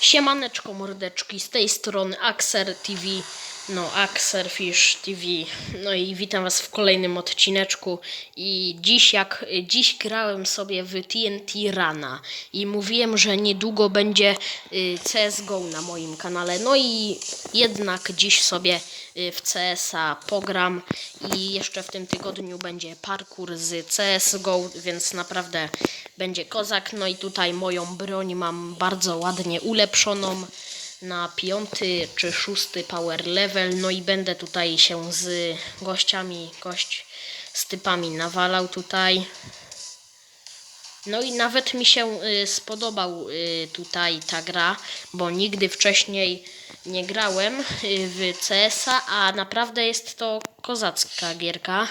Siemaneczko mordeczki, z tej strony Axer TV, no Axerfish TV, no i witam was w kolejnym odcineczku. I dziś jak, dziś grałem sobie w TNT Rana. I mówiłem, że niedługo będzie y, CSGO na moim kanale, no i jednak dziś sobie y, w CS-a pogram. I jeszcze w tym tygodniu będzie parkour z CSGO, więc naprawdę będzie kozak. No i tutaj moją broń mam bardzo ładnie ulepszoną na piąty czy szósty power level. No i będę tutaj się z gościami, gość z typami nawalał tutaj. No i nawet mi się y, spodobał y, tutaj ta gra, bo nigdy wcześniej nie grałem y, w CS-a, a naprawdę jest to kozacka gierka.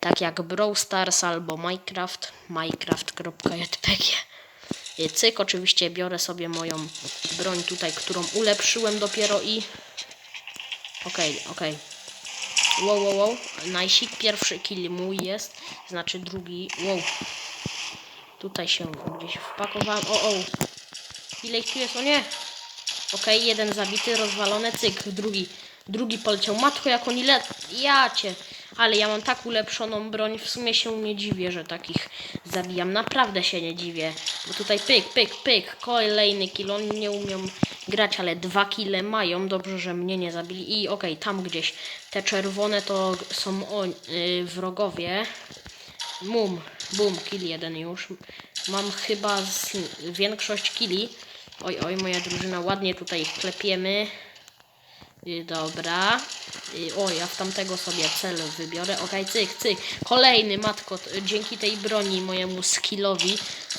Tak jak Brawl Stars albo Minecraft, minecraft.jpg. Y, Cyk, oczywiście biorę sobie moją broń tutaj, którą ulepszyłem dopiero i... Okej, okej. Wow, wow, wow. Najsik, pierwszy kill mój jest, znaczy drugi. Wow. Tutaj się gdzieś wpakowałem. O, o. Ile ich tu jest? O nie! Okej, jeden zabity, rozwalony, cyk, drugi. Drugi poleciał. Matko, jak oni le... Ja cię. Ale ja mam tak ulepszoną broń, w sumie się nie dziwię, że takich zabijam. Naprawdę się nie dziwię. Bo tutaj pyk, pyk, pyk, kolejny kill. Oni nie umią grać, ale dwa kile mają. Dobrze, że mnie nie zabili. I okej, tam gdzieś te czerwone to są yy, wrogowie. Mum, bum, kill jeden już. Mam chyba z, większość killi. Oj, oj, moja drużyna ładnie tutaj klepiemy. Y, Dobra. Y, O, ja w tamtego sobie cel wybiorę. Okej, cyk, cyk. Kolejny, matko, dzięki tej broni, mojemu skillowi.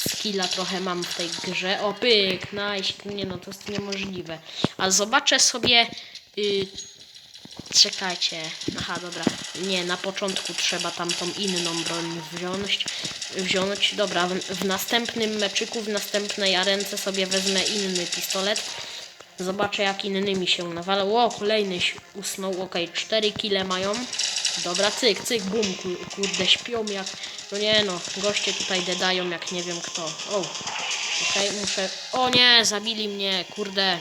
Skilla trochę mam w tej grze. O, pyk, nice. Nie no, to jest niemożliwe. A zobaczę sobie... Y, czekajcie. Aha, dobra. Nie, na początku trzeba tamtą inną broń wziąć. Wziąć. Dobra, w, w następnym meczyku, w następnej arence sobie wezmę inny pistolet. Zobaczę jak innymi się nawalał. O, kolejny usnął. Okej, cztery kile mają. Dobra, cyk, cyk, bum, kur- kurde, śpią jak... No nie no, goście tutaj dedają jak nie wiem kto. O, okej, muszę... O nie, zabili mnie, kurde.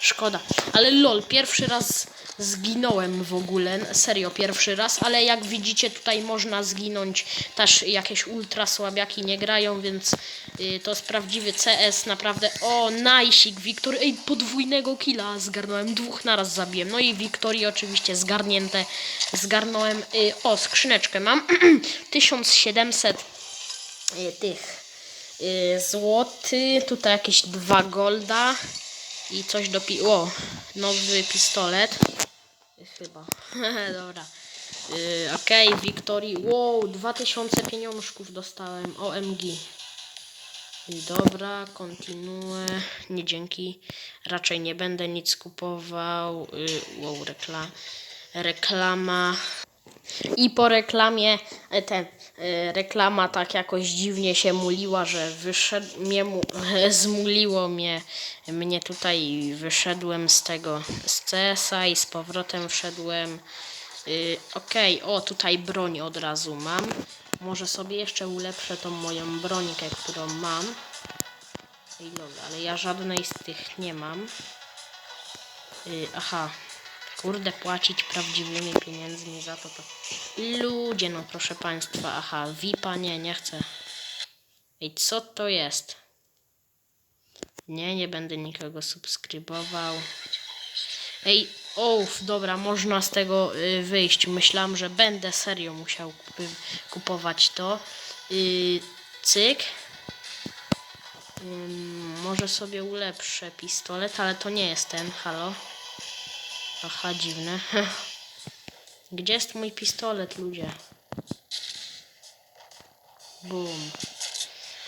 Szkoda. Ale lol, pierwszy raz zginąłem w ogóle. Serio, pierwszy raz. Ale jak widzicie, tutaj można zginąć. Też jakieś ultra słabiaki nie grają, więc y, to jest prawdziwy CS. Naprawdę. O, najsik, Wiktor. Ej, podwójnego killa zgarnąłem. Dwóch naraz zabiłem. No i Wiktorii oczywiście zgarnięte. Zgarnąłem. Y, o, skrzyneczkę mam. 1700 y, tych y, złoty. Tutaj jakieś dwa golda. I coś do pi... O, nowy pistolet. Chyba. Dobra. Yy, Okej, Wiktorii. Wow, 2000 pieniążków dostałem. OMG. Dobra, kontynuuję. Nie dzięki. Raczej nie będę nic kupował. Yy, wow, rekla... reklama. I po reklamie e, ten reklama tak jakoś dziwnie się muliła, że wyszedł mnie mu, zmuliło mnie mnie tutaj i wyszedłem z tego z CS-a i z powrotem wszedłem. Y, Okej, o tutaj broń od razu mam. Może sobie jeszcze ulepszę tą moją brońkę, którą mam. Ej, lol, ale ja żadnej z tych nie mam. Y, aha. Kurde, płacić prawdziwymi pieniędzmi za to to... Ludzie, no proszę państwa, aha, VIPa nie, nie chcę. Ej, co to jest? Nie, nie będę nikogo subskrybował. Ej, ouf, dobra, można z tego y, wyjść. Myślałam, że będę serio musiał kupować to. Y, cyk. Może sobie ulepszę pistolet, ale to nie jest ten, halo. Aha, dziwne. Gdzie jest mój pistolet, ludzie? Boom.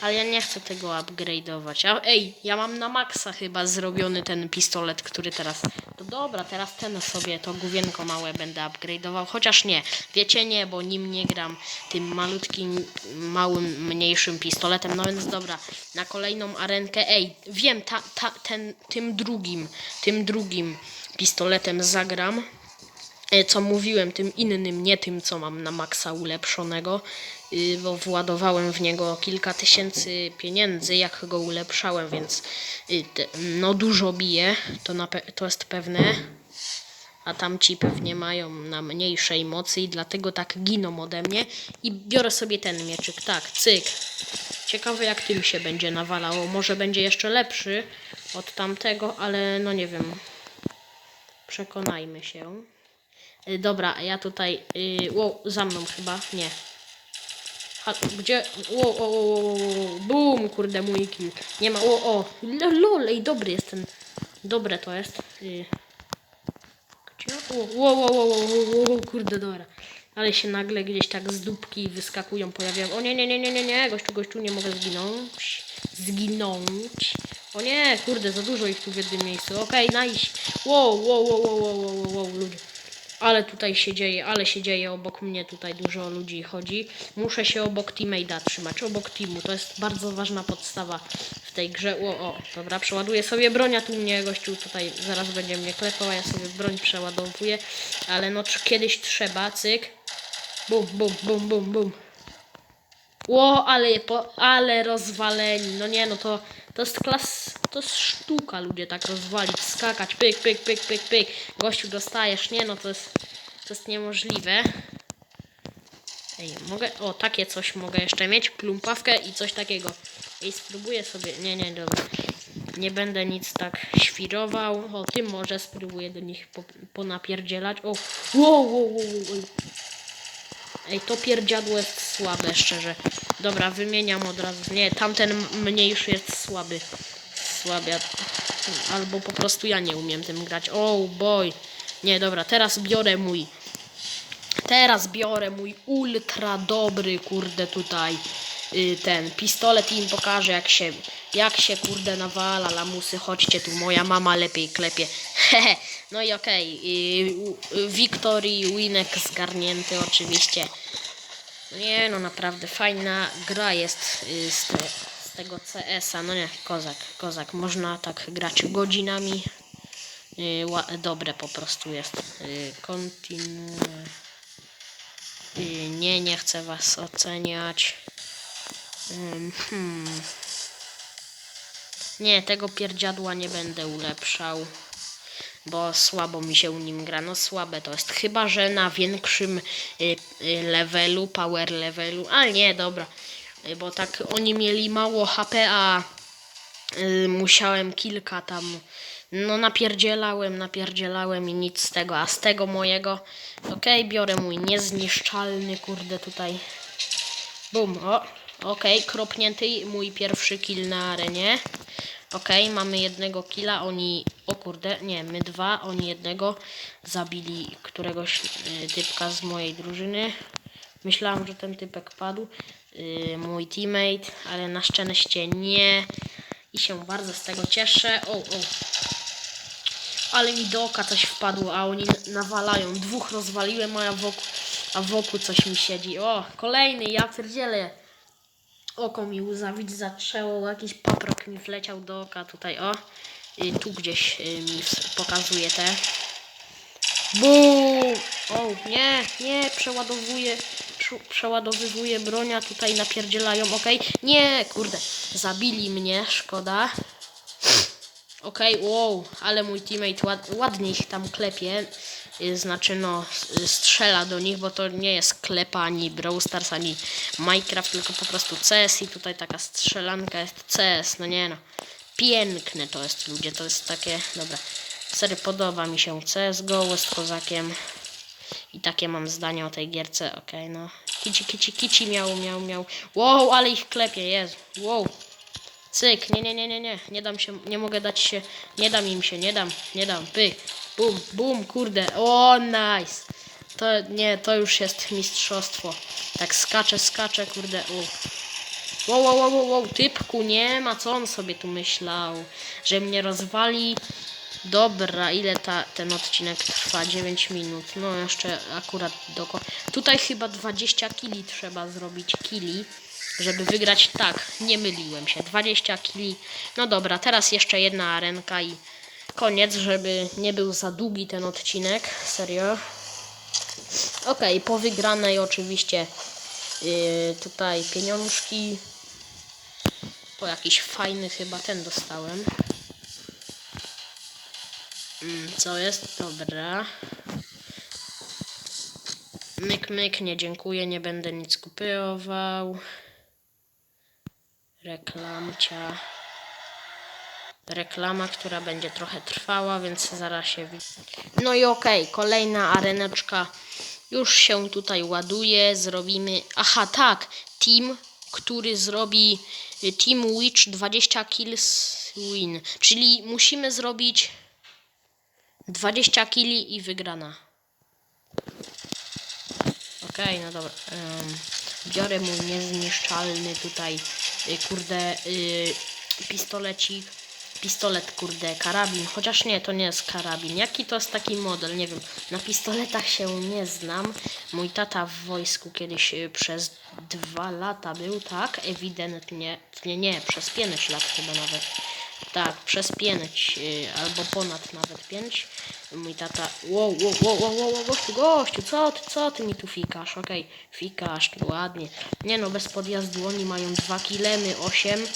Ale ja nie chcę tego upgrade'ować. Ej, ja mam na maksa chyba zrobiony ten pistolet, który teraz... To dobra, teraz ten sobie, to główienko małe będę upgrade'ował. Chociaż nie, wiecie nie, bo nim nie gram tym malutkim, małym, mniejszym pistoletem. No więc dobra, na kolejną arenkę. Ej, wiem, ta, ta, ten, tym drugim, tym drugim pistoletem zagram. E, co mówiłem, tym innym, nie tym, co mam na maksa ulepszonego. Y, bo władowałem w niego kilka tysięcy pieniędzy, jak go ulepszałem, więc y, no dużo bije, to, to jest pewne. A tamci pewnie mają na mniejszej mocy i dlatego tak giną ode mnie. I biorę sobie ten mieczyk, tak, cyk. Ciekawe jak tym się będzie nawalało. Może będzie jeszcze lepszy od tamtego, ale no nie wiem. Przekonajmy się. Y, dobra, ja tutaj. Y, wow, za mną chyba. Nie. Ha, gdzie? Wow, wow, wow, wow. Bum, kurde, mój kill. Nie ma. O, o. L- Lol, ej, dobry jest ten. Dobre to jest. Y. Gdzie? Wow, wow, wow, wow, wow, wow, kurde, dobra. Ale się nagle gdzieś tak z dupki wyskakują, pojawiają. O nie, nie, nie, nie, nie, nie, gościu, gościu, nie mogę zginąć. Zginąć. O nie, kurde, za dużo ich tu w jednym miejscu. Okej, nice. Wow, wow, wow, wow, wow, wow, wow, wow, ludzie. Ale tutaj się dzieje, ale się dzieje obok mnie tutaj dużo ludzi chodzi. Muszę się obok teammate'a trzymać, obok teamu. To jest bardzo ważna podstawa w tej grze. O, o, dobra, przeładuję sobie broń, a tu mnie gościu tutaj zaraz będzie mnie klepał, a ja sobie broń przeładowuję. Ale no kiedyś trzeba, cyk. Bum, bum, bum, bum, bum. Ło, ale, po, ale rozwaleni. No nie, no to, to jest klas, to jest sztuka ludzie tak rozwalić, skakać, pyk, pyk, pyk, pyk, pyk. Gościu dostajesz, nie no to jest, to jest niemożliwe. Ej, mogę, o takie coś mogę jeszcze mieć, plumpawkę i coś takiego. Ej, spróbuję sobie, nie, nie, dobra. Nie będę nic tak świrował. O, tym może spróbuję do nich po, ponapierdzielać. O, wow, wow, wow, wow. Ej, to pierdziadło jest słabe, szczerze. Dobra, wymieniam od razu. Nie, tamten mniejszy jest słaby. Słaby. Albo po prostu ja nie umiem tym grać. Oh boy. Nie, dobra, teraz biorę mój. Teraz biorę mój ultra dobry, kurde, tutaj y, ten pistolet i im pokażę jak się, jak się kurde nawala lamusy. Chodźcie tu, moja mama lepiej klepie. Hehe. no i okej. y, u- y, Victory, winek zgarnięty oczywiście. Nie no, naprawdę fajna gra jest y, z, te, z tego CS-a. No nie, kozak, kozak. Można tak grać godzinami. Y, dobre po prostu jest. Y, Continue. Y, Nie, nie chcę was oceniać. Hmm. Nie, tego pierdziadła nie będę ulepszał. Bo słabo mi się nim gra. No słabe to jest. Chyba, że na większym y, y, levelu, power levelu. Ale nie, dobra. Y, Bo tak oni mieli mało HP, a musiałem kilka tam. No napierdzielałem, napierdzielałem i nic z tego. A z tego mojego, okej, biorę mój niezniszczalny, kurde tutaj. Bum, o, okej, kropnięty mój pierwszy kill na arenie. Okej, mamy jednego killa, oni, o kurde, nie, my dwa, oni jednego zabili któregoś y, typka z mojej drużyny. Myślałam, że ten typek padł, y, mój teammate, ale na szczęście nie. I się bardzo z tego cieszę. O, o, ale mi do oka coś wpadło, a oni nawalają. Dwóch rozwaliłem, a wokół, a wokół coś mi siedzi. O, kolejny, ja pierdzielę. Oko mi łzawić zaczęło, jakiś paprok mi wleciał do oka tutaj, o. I tu gdzieś y, mi pokazuje te. Bum! O, nie, nie, przeładowuję, prze- przeładowywuję bronia, tutaj napierdzielają, okej. Nie, kurde, zabili mnie, szkoda. Okej, wow, ale mój teammate ład, ładnie ich tam klepie. Y, Znaczy, no, s- strzela do nich, bo to nie jest klepa ani Brawl Stars, ani Minecraft, tylko po prostu CS i tutaj taka strzelanka jest CS, no nie no. Piękne to jest, ludzie, to jest takie, dobra. Serio, podoba mi się CSGO, jest kozakiem. I takie mam zdanie o tej gierce, okej, no. Kici, kici, kici, miał, miał, miał. Wow, ale ich klepie, Jezu, wow. Cyk, nie, nie, nie, nie, nie, nie dam się, nie mogę dać się, nie dam im się, nie dam, nie dam, pyk, bum, bum, kurde, o, nice. To, nie, to już jest mistrzostwo. Tak skacze, skacze, kurde. Wow, wow, wow, wow, wow, typku, nie ma, co on sobie tu myślał, że mnie rozwali. Dobra, ile ta, ten odcinek trwa? 9 minut. No jeszcze akurat doko. Tutaj chyba 20 kili trzeba zrobić kili, żeby wygrać. Tak, nie myliłem się. 20 kili. No dobra, teraz jeszcze jedna arenka i koniec, żeby nie był za długi ten odcinek. Serio. Okej, po wygranej oczywiście Yy, tutaj pieniążki. Po jakiś fajny chyba ten dostałem. Mm, co jest? Dobra. Myk, myk, nie dziękuję, nie będę nic kupował. Reklamcia. Reklama, która będzie trochę trwała, więc zaraz się wi- No i okej, kolejna areneczka już się tutaj ładuje. Zrobimy. Aha, tak. Team, który zrobi y, Team Witch 20 kills win. Czyli musimy zrobić 20 killi i wygrana. Okej, no dobra. Em, biorę mój niezniszczalny tutaj, y, kurde, y, pistolecik. Pistolet, kurde, karabin. Chociaż nie, to nie jest karabin. Jaki to jest taki model? Nie wiem. Na pistoletach się nie znam. Mój tata w wojsku kiedyś y, przez dwa lata był, tak? Ewidentnie. Nie, nie, przez pięć lat chyba nawet. Tak, przez pięć, y, albo ponad nawet pięć. Mój tata. Wow, wow, wow, wow, wow, gościu, gościu, co ty, co ty mi tu fikasz? Okej, fikasz, ładnie. Nie no, bez podjazdu oni mają dwa kilemy, osiem.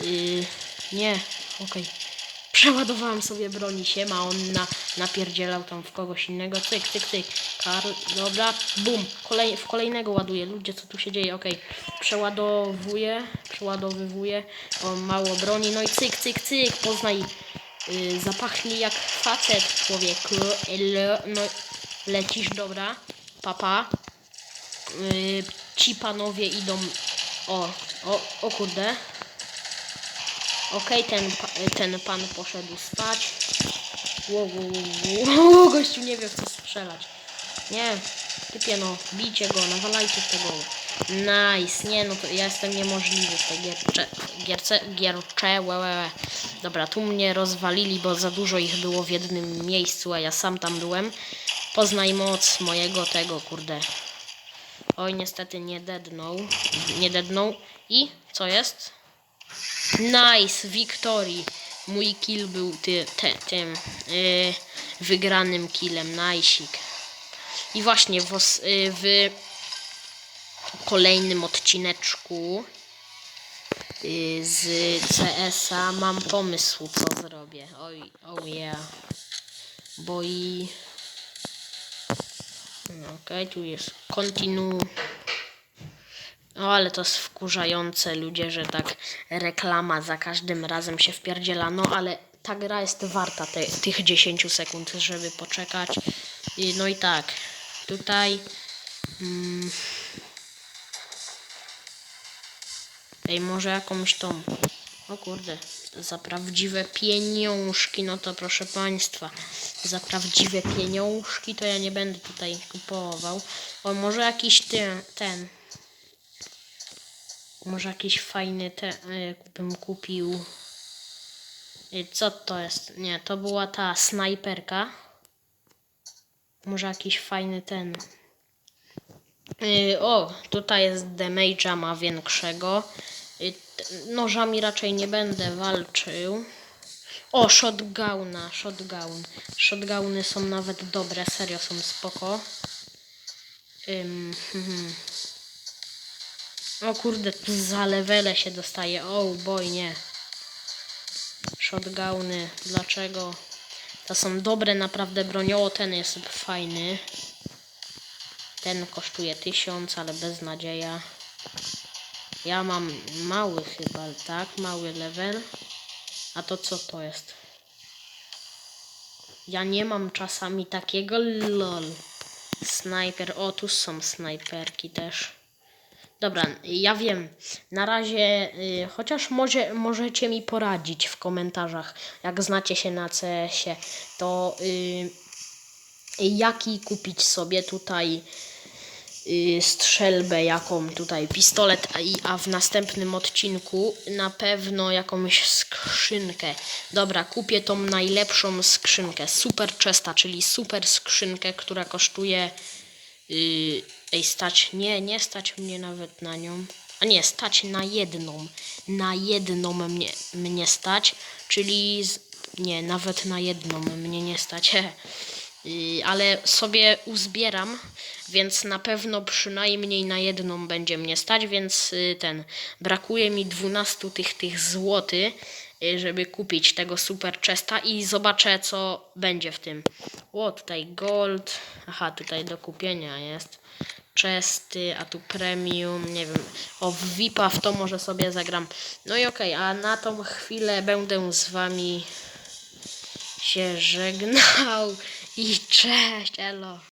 Yy, nie, okej. Przeładowałam sobie broni się, ma on na, napierdzielał tam w kogoś innego. Cyk, cyk, cyk. Karl, dobra, bum. Kolej, w kolejnego ładuję. Ludzie, co tu się dzieje? Okej. Przeładowuję, przeładowywuję. O, mało broni. No i cyk, cyk, cyk. Poznaj. Yy, jak facet, człowieku. Elo, no, lecisz, dobra. Papa. Yy, ci panowie idą. O, o, o kurde. Okej, ten, pa- ten pan poszedł spać. Wow, wow, wow, wow, gościu nie wie w co strzelać. Nie, typie no, bijcie go, nawalajcie w tego. Nice, nie no to ja jestem niemożliwy w tej gierce, gierce, giercze, łe. Dobra, tu mnie rozwalili, bo za dużo ich było w jednym miejscu, a ja sam tam byłem. Poznaj moc mojego tego, kurde. Oj, niestety nie dednął, nie dednął. I co jest? Nice, Victory. Mój kill był ty, tym yy, wygranym killem. Najsik. I właśnie w, yy, w kolejnym odcineczku yy, z CS-a mam pomysł, co zrobię. Oj, oh yeah. Bo i... No, Okej, tu jest continue. O, ale to jest wkurzające ludzie, że tak reklama za każdym razem się wpierdziela. No, ale ta gra jest warta te, tych 10 sekund, żeby poczekać. I, no i tak, tutaj... Mm, ej, może jakąś tą... O kurde, za prawdziwe pieniążki, no to proszę Państwa, za prawdziwe pieniążki to ja nie będę tutaj kupował. O, może jakiś ty, ten, może jakiś fajny te y, bym kupił. Y, Co to jest? Nie, to była ta snajperka. Może jakiś fajny ten. Y, o, tutaj jest damage'a ma większego. Nożami raczej nie będę walczył. O, shotguna, shotgun. Shotguny są nawet dobre, serio są spoko. Ym, hmm. O kurde, za levele się dostaje. O boj, nie. Shotguny, dlaczego? To są dobre naprawdę broni. O, ten jest fajny. Ten kosztuje 1000, ale bez nadzieja. Ja mam mały chyba, tak? Mały level. A to co to jest? Ja nie mam czasami takiego lol. Snajper. O, tu są snajperki też. Dobra, ja wiem. Na razie, y, chociaż może, możecie mi poradzić w komentarzach, jak znacie się na CS-ie, to y, jaki kupić sobie tutaj y, strzelbę, jaką tutaj pistolet, a, a w następnym odcinku na pewno jakąś skrzynkę. Dobra, kupię tą najlepszą skrzynkę, super chesta, czyli super skrzynkę, która kosztuje Yy, ej, stać, nie, nie stać mnie nawet na nią. A nie, stać na jedną. Na jedną mnie, mnie stać, czyli z, nie, nawet na jedną mnie nie stać. Yy, ale sobie uzbieram więc na pewno przynajmniej na jedną będzie mnie stać, więc y, ten, brakuje mi 12 tych, tych złoty, y, żeby kupić tego super chesta i zobaczę co będzie w tym. O, tutaj gold, aha, tutaj do kupienia jest chesty, a tu premium, nie wiem, o VIPa w to może sobie zagram. No i okej, a na tą chwilę będę z wami się żegnał i cześć, elo.